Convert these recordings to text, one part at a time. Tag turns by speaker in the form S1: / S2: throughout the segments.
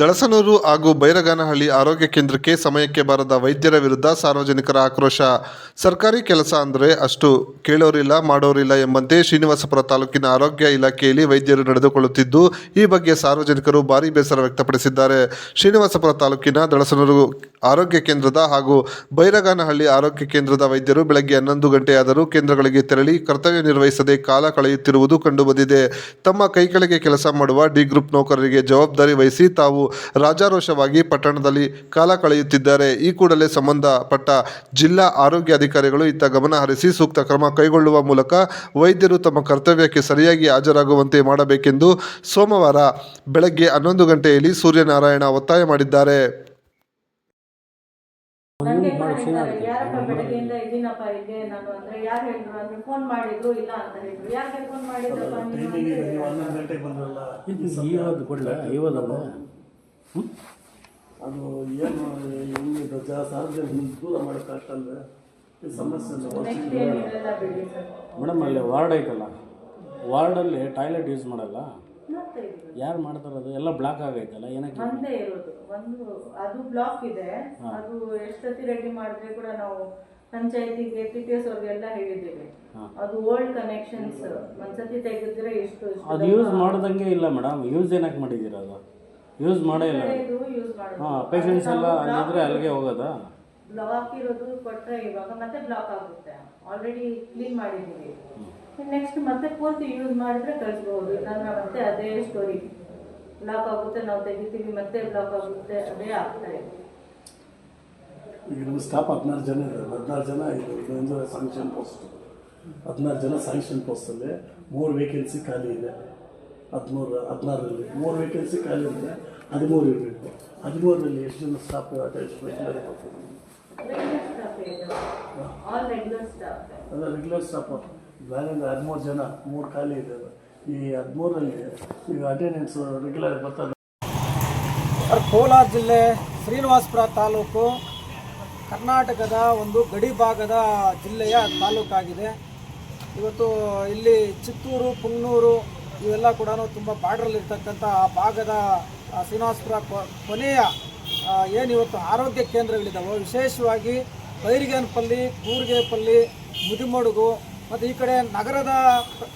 S1: ದಳಸನೂರು ಹಾಗೂ ಬೈರಗಾನಹಳ್ಳಿ ಆರೋಗ್ಯ ಕೇಂದ್ರಕ್ಕೆ ಸಮಯಕ್ಕೆ ಬಾರದ ವೈದ್ಯರ ವಿರುದ್ಧ ಸಾರ್ವಜನಿಕರ ಆಕ್ರೋಶ. ಸರ್ಕಾರಿ ಕೆಲಸ ಅಂದರೆ ಅಷ್ಟು ಕೇಳೋರಿಲ್ಲ, ಮಾಡೋರಿಲ್ಲ ಎಂಬಂತೆ ಶ್ರೀನಿವಾಸಪುರ ತಾಲೂಕಿನ ಆರೋಗ್ಯ ಇಲಾಖೆಯಲ್ಲಿ ವೈದ್ಯರು ನಡೆದುಕೊಳ್ಳುತ್ತಿದ್ದು, ಈ ಬಗ್ಗೆ ಸಾರ್ವಜನಿಕರು ಭಾರೀ ಬೇಸರ ವ್ಯಕ್ತಪಡಿಸಿದ್ದಾರೆ. ಶ್ರೀನಿವಾಸಪುರ ತಾಲೂಕಿನ ದಳಸನೂರು ಆರೋಗ್ಯ ಕೇಂದ್ರದ ಹಾಗೂ ಬೈರಗಾನಹಳ್ಳಿ ಆರೋಗ್ಯ ಕೇಂದ್ರದ ವೈದ್ಯರು ಬೆಳಗ್ಗೆ ಹನ್ನೊಂದು ಗಂಟೆಯಾದರೂ ಕೇಂದ್ರಗಳಿಗೆ ತೆರಳಿ ಕರ್ತವ್ಯ ನಿರ್ವಹಿಸದೆ ಕಾಲ ಕಳೆಯುತ್ತಿರುವುದು ಕಂಡುಬಂದಿದೆ. ತಮ್ಮ ಕೈಕೆಳಗೆ ಕೆಲಸ ಮಾಡುವ ಡಿ ಗ್ರೂಪ್ ನೌಕರರಿಗೆ ಜವಾಬ್ದಾರಿ ವಹಿಸಿ ತಾವು ರಾಜಾರೋಷವಾಗಿ ಪಟ್ಟಣದಲ್ಲಿ ಕಾಲ ಕಳೆಯುತ್ತಿದ್ದಾರೆ. ಈ ಕೂಡಲೇ ಸಂಬಂಧಪಟ್ಟ ಜಿಲ್ಲಾ ಆರೋಗ್ಯ ಅಧಿಕಾರಿಗಳು ಇತ್ತ ಗಮನ ಹರಿಸಿ ಸೂಕ್ತ ಕ್ರಮ ಕೈಗೊಳ್ಳುವ ಮೂಲಕ ವೈದ್ಯರು ತಮ್ಮ ಕರ್ತವ್ಯಕ್ಕೆ ಸರಿಯಾಗಿ ಹಾಜರಾಗುವಂತೆ ಮಾಡಬೇಕೆಂದು ಸೋಮವಾರ ಬೆಳಗ್ಗೆ ಹನ್ನೊಂದು ಗಂಟೆಯಲ್ಲಿ ಸೂರ್ಯನಾರಾಯಣ ಒತ್ತಾಯ ಮಾಡಿದ್ದಾರೆ.
S2: ನನಗೆ ಯಾರಪ್ಪ ಬೆಳಗ್ಗೆಯಿಂದ ಇದ್ದೀನಪ್ಪ ಇಲ್ಲಿ ನಾನು ಅಂದ್ರೆ ಯಾರು ಹೇಳಿದ್ರು? ಅಂದ್ರೆ ಫೋನ್ ಮಾಡಿದ್ರು ಇಲ್ಲ ಅಂತ ಹೇಳಿದ್ರು. ಯಾರಿಗೆ ಫೋನ್ ಮಾಡಿದ್ರಪ್ಪ ನೀವು?
S3: ಅದು ಏನು ಹೆಂಗೆ ಧ್ವಜ ಸಾರ್ವಜನಿಕ ದೂರ ಮಾಡೋಕ್ಕಾಗ್ತಂದ್ರೆ ಈ ಸಮಸ್ಯೆ
S4: ಮೇಡಮ್ ಅಲ್ಲಿ ವಾರ್ಡ್ ಐತಲ್ಲ ವಾರ್ಡಲ್ಲಿ ಟಾಯ್ಲೆಟ್ ಯೂಸ್ ಮಾಡಲ್ಲ? ಯಾರು ಮಾಡ್ತಾರೆ ಮಾಡ್ತಾರದು ಎಲ್ಲ ಬ್ಲಾಕ್ ಆಗೈತಲ್ಲ ಏನಕ್ಕೆ?
S2: ಒಂದೇ ಇರೋದು. ಒಂದು ಅದು ಬ್ಲಾಕ್ ಇದೆ. ಅದು ಎಷ್ಟೊತ್ತಿ ರೆಡಿ ಮಾಡಿದ್ರೆ ಕೂಡ ನಾವು ಪಂಚಾಯತಿಗೆ ಪಿ ಪಿ ಎಸ್ ಅವ್ರಿಗೆಲ್ಲ ಹೇಳಿದ್ದೇವೆ. ಅದು ಓಲ್ಡ್ ಕನೆಕ್ಷನ್ಸ್ ಒಂದ್ಸತಿ ತೆಗೆದ್ರೆ ಎಷ್ಟು
S4: ಅದು ಯೂಸ್ ಮಾಡ್ದಂಗೆ ಇಲ್ಲ ಮೇಡಮ್. ಯೂಸ್ ಏನಕ್ಕೆ ಮಾಡಿದ್ದೀರಾ ಅದು? ಯೂಸ್ ಮಾಡೇ ಇಲ್ಲ.
S2: ಯೂಸ್ ಮಾಡೋದು
S4: ಹಾಂ ಪೇಷಂಟ್ಸ್ ಎಲ್ಲ ಅಲ್ಲಿದ್ರೆ ಅಲ್ಲಿಗೆ ಹೋಗೋದಾ?
S2: ಬ್ಲಾಕ್ ಇರೋದು ಕೊಟ್ಟರೆ ಇವಾಗ ಮತ್ತೆ ಬ್ಲಾಕ್ ಆಗುತ್ತೆ. ಆಲ್ರೆಡಿ ಕ್ಲೀನ್ ಮಾಡಿದ್ದೀವಿ. ನೆಕ್ಸ್ಟ್ ಮತ್ತೆ ಪೂರ್ತಿ ಯೂಸ್ ಮಾಡಿದ್ರೆ ಕಳಿಸ್ಬೋದು. ಇಲ್ಲಾಂದ್ರೆ ಮತ್ತೆ ಅದೇ ಸ್ಟೋರಿ ಬ್ಲಾಕ್ ಆಗುತ್ತೆ ನಾವು ತೆಗಿತೀವಿ ಮತ್ತೆ ಬ್ಲಾಕ್ ಆಗುತ್ತೆ ಅದೇ ಆಗ್ತಾ ಇದೆ.
S3: ಈಗ ನಮ್ಮ ಸ್ಟಾಫ್ ಹದಿನಾರು ಜನ ಇದ್ದಾರೆ. ಹದಿನಾರು ಜನ ಇದು ಇದೊಂದು ಸ್ಯಾಂಕ್ಷನ್ ಪೋಸ್ಟ್ ಹದಿನಾರು ಜನ ಸ್ಯಾಂಕ್ಷನ್ ಪೋಸ್ಟಲ್ಲಿ ಮೂರು ವೇಕೆನ್ಸಿ ಖಾಲಿ ಇದೆ. ಹದಿಮೂರು ಹದಿನಾರರಲ್ಲಿ. ಮೂರು ವೇಕೆನ್ಸಿ ಖಾಲಿ ಇದೆ ಹದಿಮೂರು ಇರಬೇಕು. ಹದಿಮೂರರಲ್ಲಿ ಎಷ್ಟು ಜನ ಸ್ಟಾಫ್ ಅಲ್ಲ ರೆಗ್ಯುಲರ್ ಸ್ಟಾಫ್ ಬೇರೆ ಹದಿಮೂರು ಜನ ಮೂರು ಖಾಲಿ ಇದೆ ಈ ಹದಿಮೂರರಲ್ಲಿ ಈಗ ಅಟೆಂಡೆನ್ಸ್ ರೆಗ್ಯುಲರ್ ಬರ್ತದೆ
S5: ಸರ್ ಕೋಲಾರ ಜಿಲ್ಲೆ ಶ್ರೀನಿವಾಸಪುರ ತಾಲೂಕು ಕರ್ನಾಟಕದ ಒಂದು ಗಡಿ ಭಾಗದ ಜಿಲ್ಲೆಯ ತಾಲೂಕಾಗಿದೆ. ಇವತ್ತು ಇಲ್ಲಿ ಚಿತ್ತೂರು ಪುಂಗ್ನೂರು ಇವೆಲ್ಲ ಕೂಡ ತುಂಬ ಬಾರ್ಡ್ರಲ್ಲಿ ಇರ್ತಕ್ಕಂಥ ಆ ಭಾಗದ ಶ್ರೀನಿವಾಸಪುರ ಕೊನೆಯ ಏನಿವತ್ತು ಆರೋಗ್ಯ ಕೇಂದ್ರಗಳಿದ್ದಾವೆ ವಿಶೇಷವಾಗಿ ಬೈರಿಗೇನಪಲ್ಲಿ, ಕೂರ್ಗೇಪಲ್ಲಿ, ಮುದಿಮಡುಗು, ಮತ್ತು ಈ ಕಡೆ ನಗರದ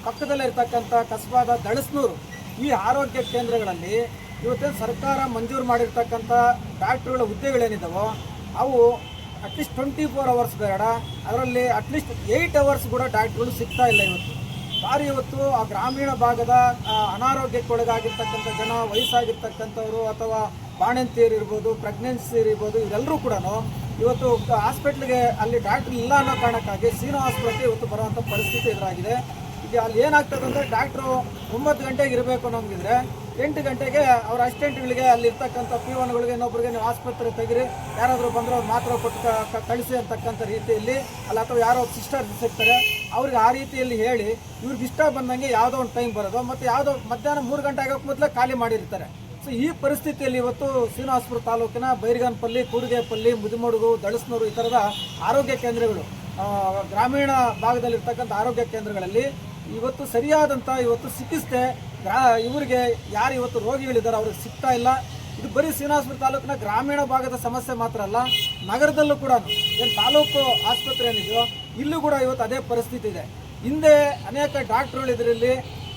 S5: ಪಕ್ಕದಲ್ಲಿರ್ತಕ್ಕಂಥ ಕಸಬಾದ ದಳಸ್ನೂರು ಈ ಆರೋಗ್ಯ ಕೇಂದ್ರಗಳಲ್ಲಿ ಇವತ್ತೇನು ಸರ್ಕಾರ ಮಂಜೂರು ಮಾಡಿರ್ತಕ್ಕಂಥ ಡಾಕ್ಟ್ರುಗಳ ಹುದ್ದೆಗಳೇನಿದ್ದಾವೋ ಅವು ಅಟ್ಲೀಸ್ಟ್ ಟ್ವೆಂಟಿ ಫೋರ್ ಅವರ್ಸ್ ಬೇಡ, ಅದರಲ್ಲಿ ಅಟ್ಲೀಸ್ಟ್ ಏಯ್ಟ್ ಅವರ್ಸ್ ಕೂಡ ಡಾಕ್ಟ್ರುಗಳು ಸಿಗ್ತಾ ಇಲ್ಲ ಇವತ್ತು. ಭಾರಿ ಇವತ್ತು ಆ ಗ್ರಾಮೀಣ ಭಾಗದ ಅನಾರೋಗ್ಯಕ್ಕೊಳಗಾಗಿರ್ತಕ್ಕಂಥ ಜನ, ವಯಸ್ಸಾಗಿರ್ತಕ್ಕಂಥವ್ರು ಅಥವಾ ಬಾಣಂತಿಯರು ಇರ್ಬೋದು ಪ್ರೆಗ್ನೆನ್ಸಿ ಇರ್ಬೋದು, ಇವರೆಲ್ಲರೂ ಕೂಡ ಇವತ್ತು ಹಾಸ್ಪಿಟ್ಲಿಗೆ ಅಲ್ಲಿ ಡಾಕ್ಟ್ರ್ ಇಲ್ಲ ಅನ್ನೋ ಕಾರಣಕ್ಕಾಗಿ ಸೀನೋ ಹಾಸ್ಪಿಟ್ಲಿಗೆ ಇವತ್ತು ಬರುವಂಥ ಪರಿಸ್ಥಿತಿ ಎದುರಾಗಿದೆ. ಈಗ ಅಲ್ಲಿ ಏನಾಗ್ತದೆ ಅಂದರೆ ಡಾಕ್ಟ್ರು ಒಂಬತ್ತು ಗಂಟೆಗೆ ಇರಬೇಕು ಅನ್ನೋಂಗಿದ್ರೆ ಎಂಟು ಗಂಟೆಗೆ ಅವ್ರ ಅಸಿಸ್ಟೆಂಟ್ಗಳಿಗೆ ಅಲ್ಲಿ ಇರ್ತಕ್ಕಂಥ ಪಿ ಒನ್ಗಳಿಗೆ ಇನ್ನೊಬ್ಬರಿಗೆ ನೀವು ಆಸ್ಪತ್ರೆ ತೆಗಿರಿ. ಯಾರಾದರೂ ಬಂದರೆ ಅವ್ರು ಮಾತ್ರ ಕೊಟ್ಟು ಕಳಿಸಿ ಅಂತಕ್ಕಂಥ ರೀತಿಯಲ್ಲಿ ಅಲ್ಲ ಅಥವಾ ಯಾರೋ ಸಿಸ್ಟರ್ ಸಿಗ್ತಾರೆ ಅವ್ರಿಗೆ ಆ ರೀತಿಯಲ್ಲಿ ಹೇಳಿ ಇವ್ರಿಗೆ ಇಷ್ಟ ಬಂದಂಗೆ ಯಾವುದೋ ಒಂದು ಟೈಮ್ ಬರೋದು. ಮತ್ತು ಯಾವುದೋ ಮಧ್ಯಾಹ್ನ ಮೂರು ಗಂಟೆ ಆಗೋಕ್ಕೆ ಮೊದಲೇ ಖಾಲಿ ಮಾಡಿರ್ತಾರೆ. ಸೊ ಈ ಪರಿಸ್ಥಿತಿಯಲ್ಲಿ ಇವತ್ತು ಶ್ರೀನಿವಾಸಪುರ ತಾಲೂಕಿನ ಬೈರಿಗಾನಪಲ್ಲಿ, ಕೂಡಿಗೆಪಲ್ಲಿ, ಮುದಿಮಡುಗು, ದಳಸ್ನೂರು ಈ ಥರದ ಆರೋಗ್ಯ ಕೇಂದ್ರಗಳು ಗ್ರಾಮೀಣ ಭಾಗದಲ್ಲಿರ್ತಕ್ಕಂಥ ಆರೋಗ್ಯ ಕೇಂದ್ರಗಳಲ್ಲಿ ಇವತ್ತು ಸರಿಯಾದಂಥ ಇವತ್ತು ಚಿಕಿತ್ಸೆ ಇವರಿಗೆ ಯಾರು ಇವತ್ತು ರೋಗಿಗಳಿದ್ದಾರೆ ಅವ್ರಿಗೆ ಸಿಗ್ತಾ ಇಲ್ಲ. ಇದು ಬರೀ ಶ್ರೀನಿವಾಸಪುರ ತಾಲೂಕಿನ ಗ್ರಾಮೀಣ ಭಾಗದ ಸಮಸ್ಯೆ ಮಾತ್ರ ಅಲ್ಲ, ನಗರದಲ್ಲೂ ಕೂಡ ಏನು ತಾಲೂಕು ಆಸ್ಪತ್ರೆ ಏನಿದೆಯೋ, ಇಲ್ಲೂ ಕೂಡ ಇವತ್ತು ಅದೇ ಪರಿಸ್ಥಿತಿ ಇದೆ. ಹಿಂದೆ ಅನೇಕ ಡಾಕ್ಟ್ರುಗಳು ಇದರಲ್ಲಿ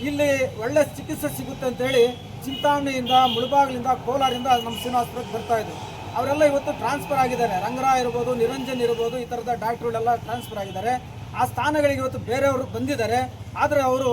S5: ಇಲ್ಲಿ. ಒಳ್ಳೆ ಚಿಕಿತ್ಸೆ ಸಿಗುತ್ತೆ ಅಂತೇಳಿ ಚಿಂತಾಮಣಿಯಿಂದ, ಮುಳುಬಾಗ್ಲಿಂದ, ಕೋಲಾರಿಂದ ನಮ್ಮ ಶ್ರೀನಿವಾಸಪುರಕ್ಕೆ ಬರ್ತಾ ಇದ್ರು. ಅವರೆಲ್ಲ ಇವತ್ತು ಟ್ರಾನ್ಸ್ಫರ್ ಆಗಿದ್ದಾರೆ. ರಂಗರ ಇರ್ಬೋದು, ನಿರಂಜನ್ ಇರ್ಬೋದು, ಈ ಥರದ ಡಾಕ್ಟ್ರುಗಳೆಲ್ಲ ಟ್ರಾನ್ಸ್ಫರ್ ಆಗಿದ್ದಾರೆ. ಆ ಸ್ಥಾನಗಳಿಗೆ ಇವತ್ತು ಬೇರೆಯವರು ಬಂದಿದ್ದಾರೆ. ಆದರೆ ಅವರು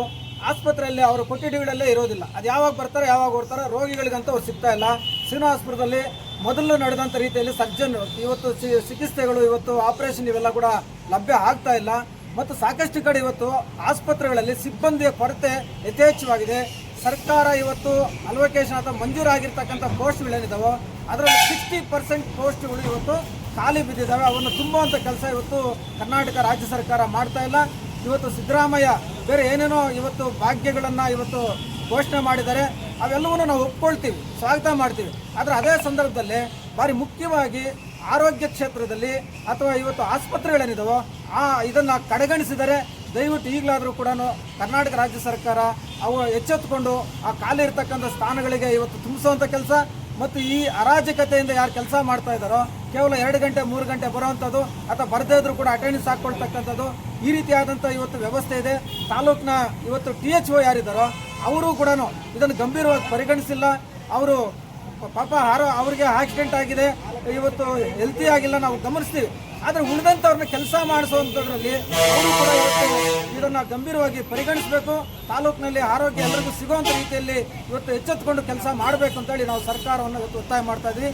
S5: ಆಸ್ಪತ್ರೆಯಲ್ಲಿ ಅವರು ಕೊಠಡಿಗಳಲ್ಲೇ ಇರೋದಿಲ್ಲ. ಅದು ಯಾವಾಗ ಬರ್ತಾರೆ ಯಾವಾಗ ಬರ್ತಾರೆ ರೋಗಿಗಳಿಗಂತೂ ಅವ್ರು ಸಿಗ್ತಾ ಇಲ್ಲ. ಶ್ರೀನಿವಾಸಪುರದಲ್ಲಿ ಮೊದಲು ನಡೆದಂಥ ರೀತಿಯಲ್ಲಿ ಸರ್ಜನ್ ಇವತ್ತು ಚಿಕಿತ್ಸೆಗಳು, ಇವತ್ತು ಆಪರೇಷನ್ ಇವೆಲ್ಲ ಕೂಡ ಲಭ್ಯ ಆಗ್ತಾ ಇಲ್ಲ. ಮತ್ತು ಸಾಕಷ್ಟು ಕಡೆ ಇವತ್ತು ಆಸ್ಪತ್ರೆಗಳಲ್ಲಿ ಸಿಬ್ಬಂದಿಯ ಕೊರತೆ ಯಥೇಚ್ಛವಾಗಿದೆ. ಸರ್ಕಾರ ಇವತ್ತು ಅಲೋಕೇಶನ್ ಅಥವಾ ಮಂಜೂರಾಗಿರ್ತಕ್ಕಂಥ ಪೋಸ್ಟ್ಗಳೇನಿದ್ದಾವೋ ಅದರಲ್ಲಿ ಸಿಕ್ಸ್ಟಿ ಪರ್ಸೆಂಟ್ ಪೋಸ್ಟ್ಗಳು ಇವತ್ತು ಖಾಲಿ ಬಿದ್ದಿದ್ದಾವೆ ಅವನ್ನು ತುಂಬುವಂಥ ಕೆಲಸ ಇವತ್ತು ಕರ್ನಾಟಕ ರಾಜ್ಯ ಸರ್ಕಾರ ಮಾಡ್ತಾ ಇಲ್ಲ. ಇವತ್ತು ಸಿದ್ದರಾಮಯ್ಯ ಬೇರೆ ಏನೇನೋ ಇವತ್ತು ಭಾಗ್ಯಗಳನ್ನು ಇವತ್ತು ಘೋಷಣೆ ಮಾಡಿದ್ದಾರೆ, ಅವೆಲ್ಲವನ್ನು ನಾವು ಒಪ್ಕೊಳ್ತೀವಿ, ಸ್ವಾಗತ ಮಾಡ್ತೀವಿ. ಆದರೆ ಅದೇ ಸಂದರ್ಭದಲ್ಲಿ ಭಾರಿ ಮುಖ್ಯವಾಗಿ ಆರೋಗ್ಯ ಕ್ಷೇತ್ರದಲ್ಲಿ ಅಥವಾ ಇವತ್ತು ಆಸ್ಪತ್ರೆಗಳೇನಿದಾವೋ, ಆ ಇದನ್ನು ಕಡೆಗಣಿಸಿದರೆ ದಯವಿಟ್ಟು ಈಗಲಾದರೂ ಕೂಡ ಕರ್ನಾಟಕ ರಾಜ್ಯ ಸರ್ಕಾರ ಅವು ಎಚ್ಚೆತ್ತುಕೊಂಡು ಆ ಖಾಲಿ ಇರತಕ್ಕಂಥ ಸ್ಥಾನಗಳಿಗೆ ಇವತ್ತು ತುಂಬಿಸುವಂಥ ಕೆಲಸ ಮತ್ತು ಈ ಅರಾಜಕತೆಯಿಂದ ಯಾರು ಕೆಲಸ ಮಾಡ್ತಾ ಇದ್ದಾರೋ, ಕೇವಲ ಎರಡು ಗಂಟೆ, ಮೂರು ಗಂಟೆ ಬರುವಂಥದ್ದು ಅಥವಾ ಬರದೇ ಇದ್ರೂ ಕೂಡ ಅಟೆಂಡೆನ್ಸ್ ಹಾಕ್ಕೊಳ್ತಕ್ಕಂಥದ್ದು ಈ ರೀತಿಯಾದಂಥ ಇವತ್ತು ವ್ಯವಸ್ಥೆ ಇದೆ. ತಾಲೂಕಿನ ಇವತ್ತು ಟಿ ಎಚ್ ಒ ಯಾರಿದ್ದಾರೋ ಅವರು ಕೂಡ ಇದನ್ನು ಗಂಭೀರವಾಗಿ ಪರಿಗಣಿಸಿಲ್ಲ. ಅವರು ಪಾಪ ಹಾರೋ ಅವರಿಗೆ ಆಕ್ಸಿಡೆಂಟ್ ಆಗಿದೆ. ಇವತ್ತು ಹೆಲ್ತಿ ಆಗಿಲ್ಲ, ನಾವು ಗಮನಿಸ್ತೀವಿ. ಆದರೆ ಉಳಿದಂಥವ್ರನ್ನ ಕೆಲಸ ಮಾಡಿಸುವಂಥದ್ರಲ್ಲಿ ಅವರು ಕೂಡ ಇವತ್ತು ಇದನ್ನು ಗಂಭೀರವಾಗಿ ಪರಿಗಣಿಸಬೇಕು. ತಾಲೂಕಿನಲ್ಲಿ ಆರೋಗ್ಯ ಎಲ್ಲರಿಗೂ ಸಿಗುವಂಥ ರೀತಿಯಲ್ಲಿ ಇವತ್ತು ಎಚ್ಚೆತ್ತುಕೊಂಡು ಕೆಲಸ ಮಾಡಬೇಕು ಅಂತೇಳಿ ನಾವು ಸರ್ಕಾರವನ್ನು ಇವತ್ತು ಒತ್ತಾಯ ಮಾಡ್ತಾ ಇದ್ವಿ.